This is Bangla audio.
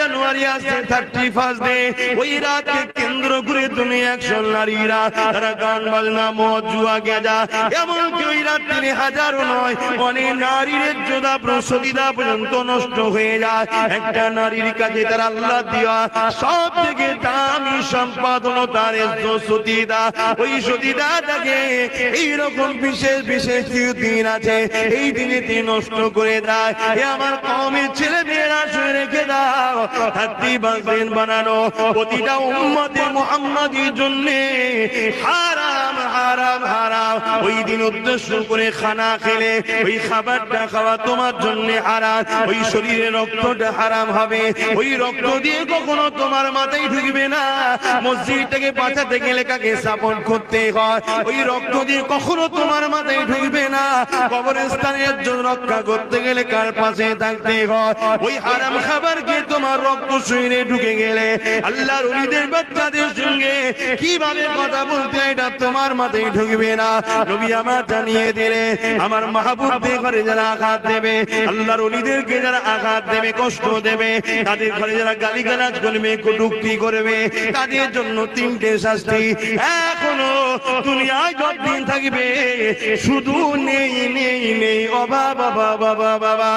বাড়ি আসছে থার্টি ফার্স্ট ডে ওই কেন্দ্র তুমি একশো নারীরা, তারা গান বাজনা, মদ, জুয়া, গেজা ওই রাত্রি হাজারো নয়, অনেক নারীর যোদা পর্যন্ত নষ্ট হয়ে যায়। একটা নারীর আল্লাহ দেওয়া সব থেকে দামি সম্পাদন তার সতীদা। ওই সতীদা তাকে এইরকম বিশেষ বিশেষ দিন আছে, এই দিনে তিনি নষ্ট করে দেয়। আমার কমের থাকতে বানানো। প্রতিটা উম্মতে জন্য হারাম হারাম হারাম। ওই দিন উদ্দেশ্য করে খানা খেলে, ওই খাবারটা খাওয়া তোমার জন্য হারাম। ওই শরীরে রক্তটা হারাম হবে। ওই রক্ত দিয়ে কখনো তোমার মাথায় ঢুকবে না। মসজিদটাকে বাঁচাতে গেলে কাকে স্থাপন করতে হয়? ওই রক্ত দিয়ে কখনো তোমার মাথায় ঢুকবে না। কবরস্থানের জন্য রক্ষা করতে গেলে কার পাশে থাকতে হয়? ওই হারাম খাবার খেয়ে তোমার রক্ত শরীরে ঢুকে গেলে? আল্লাহর উলিদের বাচ্চাদের সঙ্গে কীভাবে কথা বলতে এটা তোমার মাথায় ঢুকবে না। নবী আমার জানিয়ে দিলে আমার মাহবুবদের ঘরে যারা আঘাত দেবে, আল্লাহর অলিদেরকে যারা আঘাত দেবে, কষ্ট দেবে, তাদের ঘরে যারা গালিগালাজ করবে, কটুক্তি করবে, তাদের জন্য তিনটে শাস্তি। এখনও দুনিয়ায় যতদিন থাকবে, শুধু নেই নেই নেই অবাবা বাবা বাবা বাবা